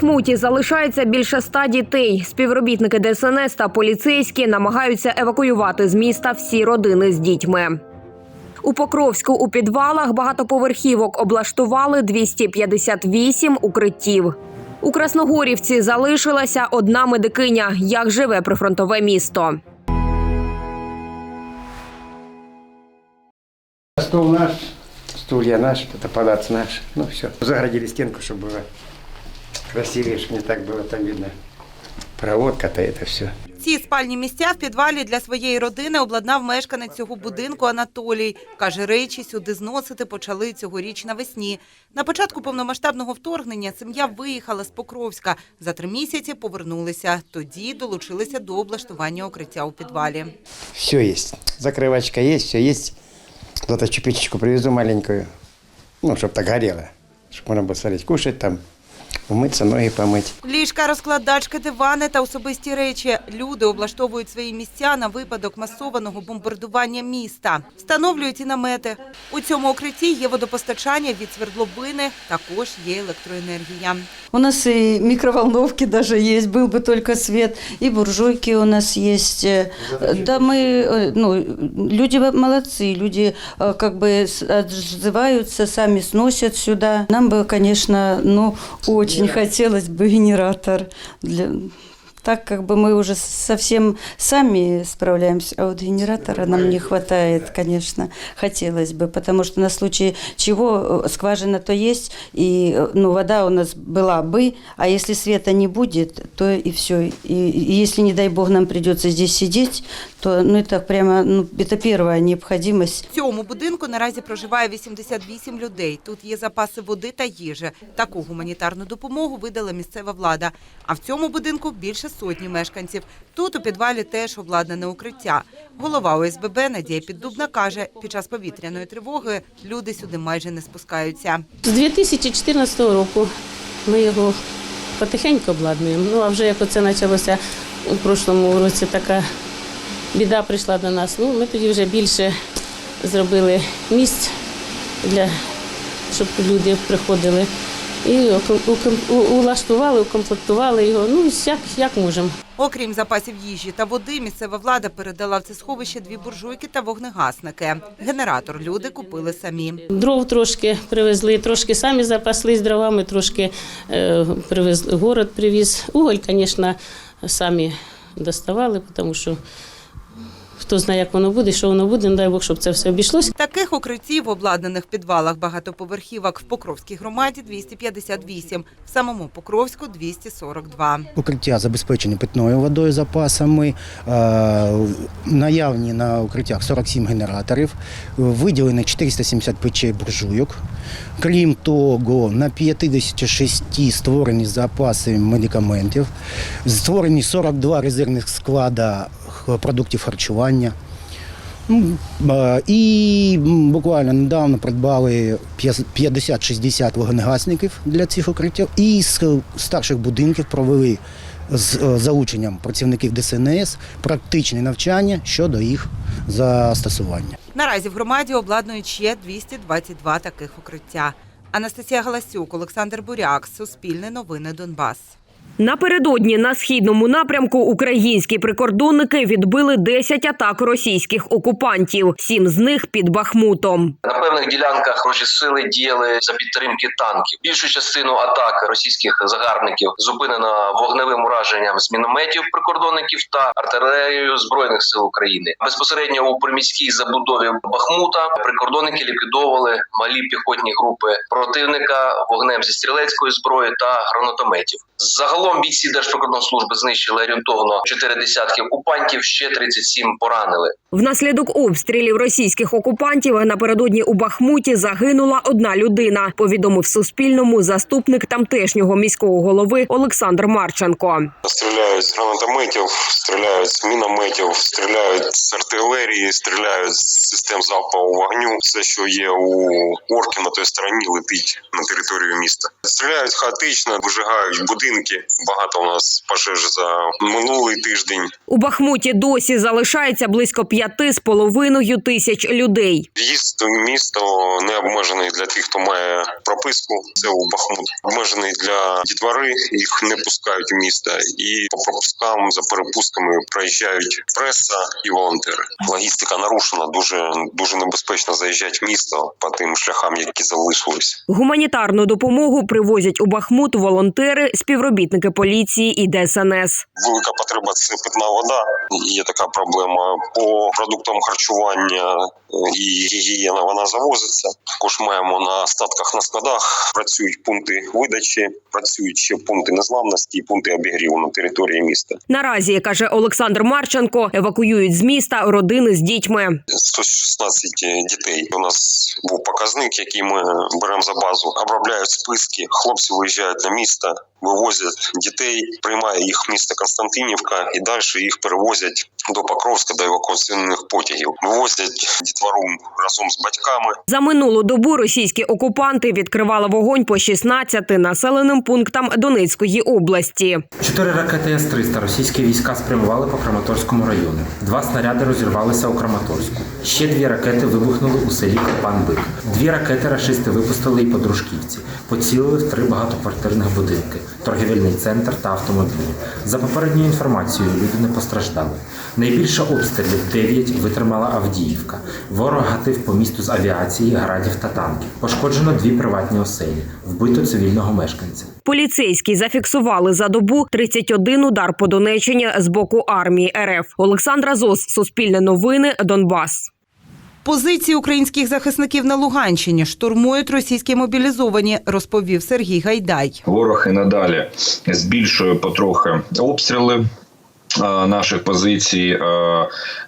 Бахмуті залишається більше ста дітей. Співробітники ДСНС та поліцейські намагаються евакуювати з міста всі родини з дітьми. У Покровську у підвалах багатоповерхівок облаштували 258 укриттів. У Красногорівці залишилася одна медикиня. Як живе прифронтове місто? Стол наш, стулья наши, это палац наш. Ну все. Загородили стенку, чтобы было красивее, чтобы не так было там видно. Проводка-то это все. Ці спальні місця в підвалі для своєї родини обладнав мешканець цього будинку Анатолій. Каже, речі сюди зносити почали цьогоріч навесні. На початку повномасштабного вторгнення сім'я виїхала з Покровська. За три місяці повернулися. Тоді долучилися до облаштування укриття у підвалі. Все есть. Закрывачка есть, все есть. Зато чупичечку привезу маленькую. Ну, чтобы так горело. Чтобы можно было смотреть, кушать там, умыться, ноги помыть. Ліжка, розкладачки, дивани та особисті речі. Люди облаштовують свої місця на випадок масованого бомбардування міста. Встановлюють і намети. У цьому укритті є водопостачання від свердловини, також є електроенергія. У нас и микроволновки даже есть, был бы только свет, и буржуйки у нас есть. Э, Да, мы, э, ну, люди во- молодцы, люди э, как бы с- отзываются, сами сносят сюда. Нам бы, конечно, ну, очень хотелось бы генератор. Для Так как бы мы уже совсем сами справляемся, а вот генератора нам не хватает, конечно, хотелось бы, потому что на случай чего э, скважина то есть, и э, ну, вода у нас была бы, а если света не будет, то и все. И, и если, не дай бог, нам придется здесь сидеть, то ну, это прямо ну, это первая необходимость. В цьому будинку наразі проживає 88 людей. Тут є запаси води та їжі. Таку гуманітарну допомогу видала місцева влада. А в цьому будинку більше сотні мешканців. Тут у підвалі теж обладнане укриття. Голова ОСББ Надія Піддубна каже, під час повітряної тривоги люди сюди майже не спускаються. З 2014 року ми його потихеньку обладнуємо. Ну а вже як оце почалося у прошлому році, така біда прийшла до нас. Ну ми тоді вже більше зробили місць для щоб люди приходили. І улаштували, укомплектували його. Ну як, як можемо. Окрім запасів їжі та води, місцева влада передала в це сховище дві буржуйки та вогнегасники. Генератор люди купили самі. Дров трошки привезли, трошки самі запаслись дровами, трошки е, привезли, город привіз. Уголь, звісно, самі доставали, тому що хто знає, як воно буде, що воно буде, не дай Бог, щоб це все обійшлося. Таких укриттів, обладнаних в підвалах багатоповерхівок в Покровській громаді 258, в самому Покровську 242. Укриття забезпечені питною водою запасами. е, Наявні на укриттях 47 генераторів, виділено 470 печей буржуйок. Крім того, на 56 створені запаси медикаментів, створені 42 резервних склада продуктів харчування. Е, І буквально недавно придбали 50-60 вогнегасників для цих укриттів. І з старших будинків провели з е, залученням працівників ДСНС практичне навчання щодо їх застосування. Наразі в громаді обладнують ще 222 таких укриття. Анастасія Галасюк, Олександр Буряк, Суспільне новини Донбас. Напередодні на східному напрямку українські прикордонники відбили 10 атак російських окупантів, сім з них під Бахмутом. На певних ділянках наші сили діяли за підтримки танків. Більшу частину атак російських загарбників зупинено вогневим ураженням з мінометів прикордонників та артилерією збройних сил України. Безпосередньо у приміській забудові Бахмута прикордонники ліквідовували малі піхотні групи противника вогнем зі стрілецької зброї та гранатометів. Загалом бійці Держприкордонслужби знищили орієнтовно 4 десятки окупантів, ще 37 поранили. Внаслідок обстрілів російських окупантів напередодні у Бахмуті загинула одна людина. Повідомив Суспільному заступник тамтешнього міського голови Олександр Марченко. Стріляють з гранатометів, стріляють з мінометів, стріляють з артилерії, стріляють з систем залпового вогню. Все, що є у орків на той стороні, летить на територію міста. Стріляють хаотично, вижигають будинки, Багато у нас пожеж за минулий тиждень. У Бахмуті досі залишається близько п'яти з половиною тисяч людей. В'їзд в місто не обмежений для тих, хто має прописку. Це у Бахмут. Обмежений для дітвори, їх не пускають в місто. І по пропускам за перепустками проїжджають преса і волонтери. Логістика нарушена. Дуже дуже небезпечно заїжджати в місто по тим шляхам, які залишились. Гуманітарну допомогу привозять у Бахмут волонтери, співробітники поліції і ДСНС. Велика потреба це питна вода. Є така проблема по продуктам харчування е, і гігієна. Вона завозиться. Також маємо на статках на складах. Працюють пункти видачі, працюють ще пункти незламності, і пункти обігріву на території міста. Наразі каже Олександр Марченко, евакуюють з міста родини з дітьми. 116 дітей. У нас був показник, який ми беремо за базу. Обробляють списки. Хлопці виїжджають на місто, вивозять дітей, приймає їх місто Константинівка і далі їх перевозять до Покровська до евакуаційних потягів. Вивозять дітвору разом з батьками. За минулу добу російські окупанти відкривали вогонь по 16 населеним пунктам Донецької області. Чотири ракети С-300 російські війська спрямували по Краматорському району. Два снаряди розірвалися у Краматорську. Ще дві ракети вибухнули у селі Копан-Бик. Дві ракети рашисти випустили і по Дружківці. Поцілили в три багатоквартирних будинки, торгівельний центр та автомобілі. За попередньою інформацією, люди не постраждали. Найбільше обстрілів 9 витримала Авдіївка. Ворог гатив по місту з авіації, градів та танків. Пошкоджено дві приватні оселі, вбито цивільного мешканця. Поліцейські зафіксували за добу 31 удар по Донеччині з боку армії РФ. Олександра Зос, Суспільне новини, Донбас. Позиції українських захисників на Луганщині штурмують російські мобілізовані, розповів Сергій Гайдай. Ворог і надалі збільшує потрохи обстріли. Наших позицій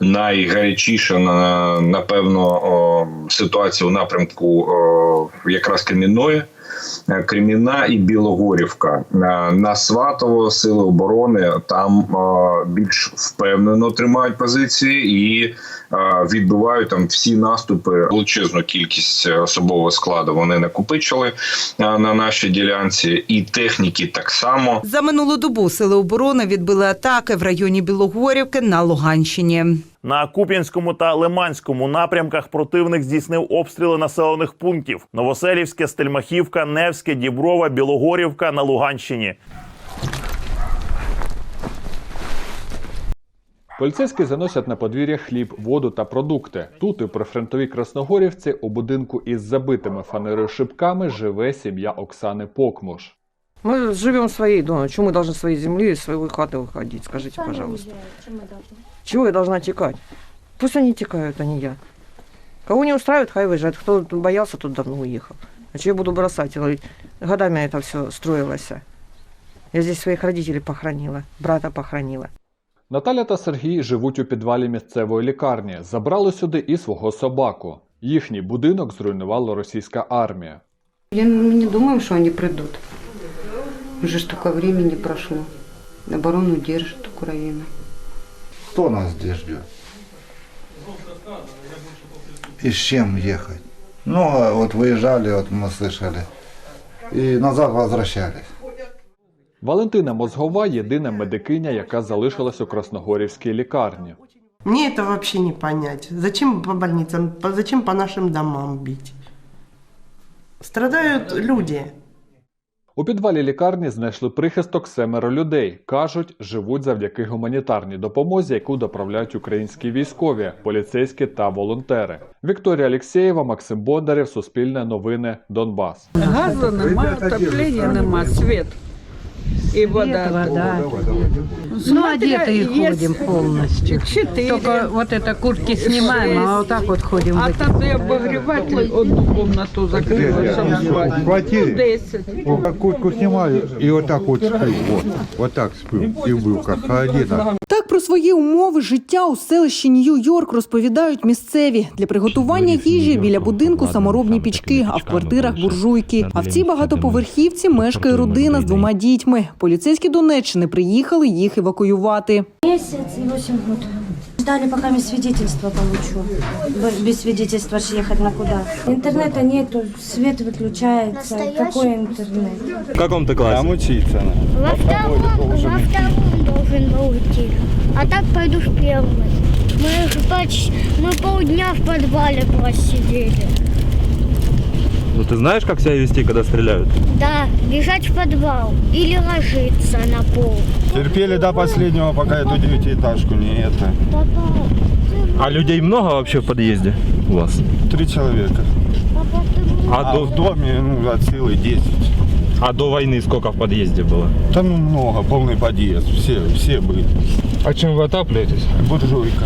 найгарячіша на- напевно ситуація у напрямку якраз Кремінної, Креміна і Білогорівка Е, на Сватово сили оборони там е, більш впевнено тримають позиції і е, відбивають там всі наступи. Величезну кількість особового складу вони накопичили е, на нашій ділянці, і техніки так само. За минулу добу сили оборони відбили атаки в районі Білогорівки на Луганщині. На Куп'янському та Лиманському напрямках противник здійснив обстріли населених пунктів: Новоселівське, Стельмахівка, Невське, Діброва, Білогорівка на Луганщині. Поліцейські заносять на подвір'я хліб, воду та продукти. Тут, у прифронтовій Красногорівці, у будинку із забитими фанерою шибками живе сім'я Оксани Покмуш. Мы живем своей дома. Почему мы должны своей земли из своей хаты выходить? Скажите, пожалуйста. Чего я должна текать? Пусть они текают, а не я. Кого не устраивает, хай выезжает. Кто боялся, тот давно уехал. А что я буду бросать? Говорить, Годами это все строилось. Я здесь своих родителей похоронила, брата похоронила. Наталя та Сергій живуть у підвалі місцевої лікарні. Забрали сюди і свого собаку. Їхній будинок зруйнувала російська армія. Я мы не думаем, что они придут. Уже столько времени прошло. Оборону держит Украина. Кто нас здесь ждет? И с чем ехать? Много вот выезжали, вот мы слышали. И назад возвращались. Валентина Мозгова єдина медикиня, яка залишилась у Красногорівській лікарні. Мне это вообще не понять. Зачем по больницам, по- зачем по нашим домам бить? Страдают люди. У підвалі лікарні знайшли прихисток семеро людей. Кажуть, живуть завдяки гуманітарній допомозі, яку доправляють українські військові, поліцейські та волонтери. Вікторія Алєксєєва, Максим Бондарєв, Суспільне новини, Донбас. Газу нема, отоплення нема, світ. И вода. вода. Ну, Ну, одетые ходим полностью. Четыре. Только вот это куртки снимаем, а вот так вот ходим. А там я обогреватель одну комнату закрила, сам спать. В квартире? Ну, Десять. Вот куртку снимаю и вот так вот сплю. Вот, вот так сплю. И был как холодина. Так про свої умови життя у селищі Нью-Йорк розповідають місцеві. Для приготування їжі біля будинку саморобні пічки, а в квартирах буржуйки. А в цій багатоповерхівці мешкає родина з двома дітьми. Поліцейські Донеччини приїхали їх евакуювати. Месяц и восемь год. Ждали, пока я свидетельство получу. Б- Без свидетельства ж ехать на куда. Интернета нету, свет выключается. Какой интернет? В каком ты классе? Там учиться. Во втором, во втором должен был идти. А так пойду в первый. Мы, ж почти, мы полдня в подвале просидели. Ну ты знаешь, как себя вести, когда стреляют? Да, бежать в подвал или ложиться на пол. Терпели до последнего, пока эту девятиэтажку не это. Папа, А людей много вообще в подъезде у вас? Три человека. папа, ты А, до... в доме, ну, от силы 10. А до войны сколько в подъезде было? Там много, полный подъезд, все, все были. А чем вы отапливаетесь? Буржуйка.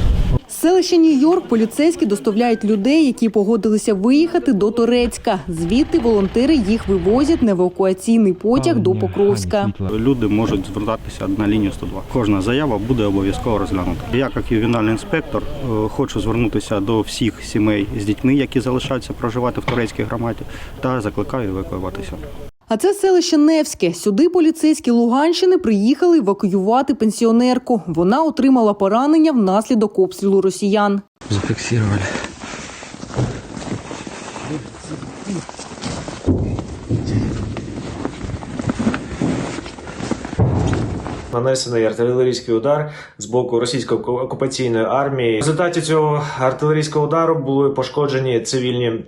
З селища Нью-Йорк поліцейські доставляють людей, які погодилися виїхати до Торецька. Звідти волонтери їх вивозять на евакуаційний потяг до Покровська. Люди можуть звертатися на лінію 102. Кожна заява буде обов'язково розглянута. Я, як ювенальний інспектор, е, хочу звернутися до всіх сімей з дітьми, які залишаються проживати в турецькій громаді, та закликаю евакуюватися. А це селище Невське. Сюди поліцейські Луганщини приїхали евакуювати пенсіонерку. Вона отримала поранення внаслідок обстрілу росіян. Зафиксировали. Нанесений артилерійський удар з боку російської окупаційної армії. В результаті цього артилерійського удару були пошкоджені цивільні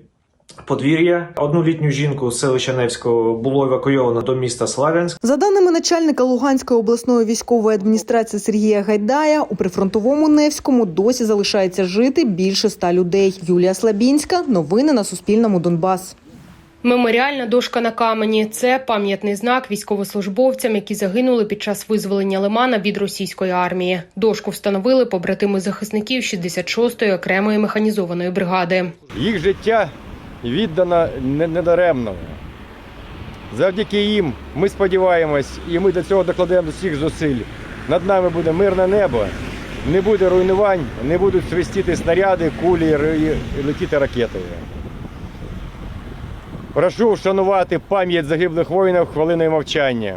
подвір'я. Одну літню жінку з селища Невського було евакуйовано до міста Славянськ. За даними начальника Луганської обласної військової адміністрації Сергія Гайдая, у прифронтовому Невському досі залишається жити більше ста людей. Юлія Слабінська. Новини на Суспільному. Донбас. Меморіальна дошка на камені це пам'ятний знак військовослужбовцям, які загинули під час визволення Лимана від російської армії. Дошку встановили побратими захисників 66-ї окремої механізованої бригади. Їх життя віддано недаремно. Завдяки їм ми сподіваємось, і ми до цього докладемо всіх зусиль. Над нами буде мирне небо, не буде руйнувань, не будуть свистіти снаряди, кулі і летіти ракети. Прошу вшанувати пам'ять загиблих воїнів хвилиною мовчання.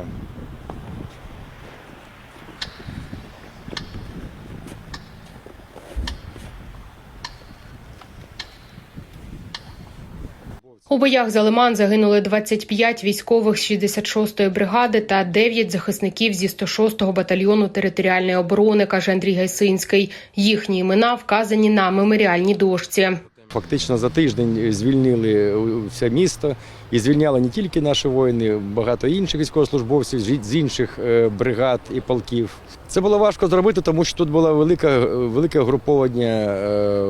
У боях за Лиман загинули 25 військових з 66-ї бригади та 9 захисників зі 106-го батальйону територіальної оборони, каже Андрій Гайсинський. Їхні імена вказані на меморіальній дошці. Фактично за тиждень звільнили все місто і звільняли не тільки наші воїни, багато інших військовослужбовців з- інших е, бригад і полків. Це було важко зробити, тому що тут було велике, велике угруповання е,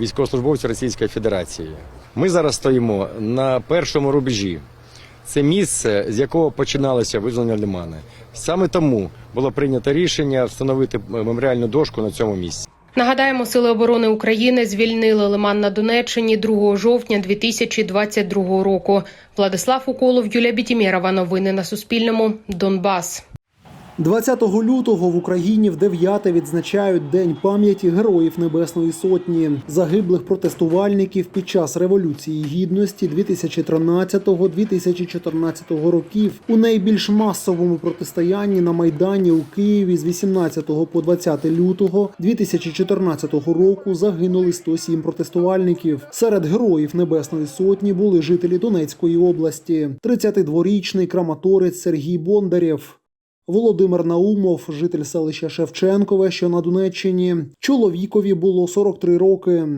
військовослужбовців Російської Федерації. Ми зараз стоїмо на першому рубежі. Це місце, з якого починалося визволення Лимана. Саме тому було прийнято рішення встановити меморіальну дошку на цьому місці. Нагадаємо, сили оборони України звільнили Лиман на Донеччині 2 жовтня 2022 року. Владислав Уколов, Юлія Бітімєрова. Новини на Суспільному. Донбас. 20 лютого в Україні в дев'яте відзначають День пам'яті Героїв Небесної Сотні, загиблих протестувальників під час Революції Гідності 2013-2014 років. У найбільш масовому протистоянні на Майдані у Києві з 18 по 20 лютого 2014 року загинули 107 протестувальників. Серед героїв Небесної Сотні були жителі Донецької області, 32-річний краматорець Сергій Бондарєв. Володимир Наумов, житель селища Шевченкове, що на Донеччині. Чоловікові було 43 роки.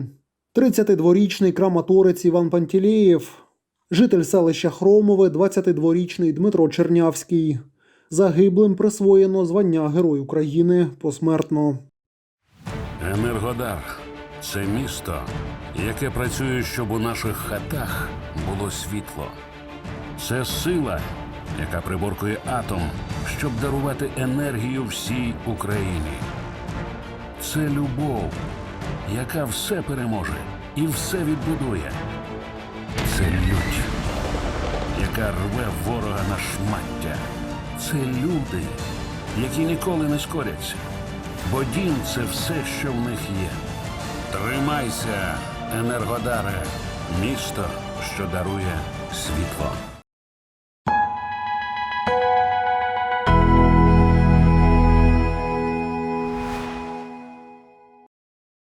32-річний краматорець Іван Пантілеєв, житель селища Хромове, 22-річний Дмитро Чернявський. Загиблим присвоєно звання Герой України посмертно. Енергодар це місто, яке працює, щоб у наших хатах було світло. Це сила, яка приборкує атом, щоб дарувати енергію всій Україні. Це любов, яка все переможе і все відбудує. Це лють, яка рве ворога на шмаття. Це люди, які ніколи не скоряться. Бо дім це все, що в них є. Тримайся, Енергодаре, місто, що дарує світло.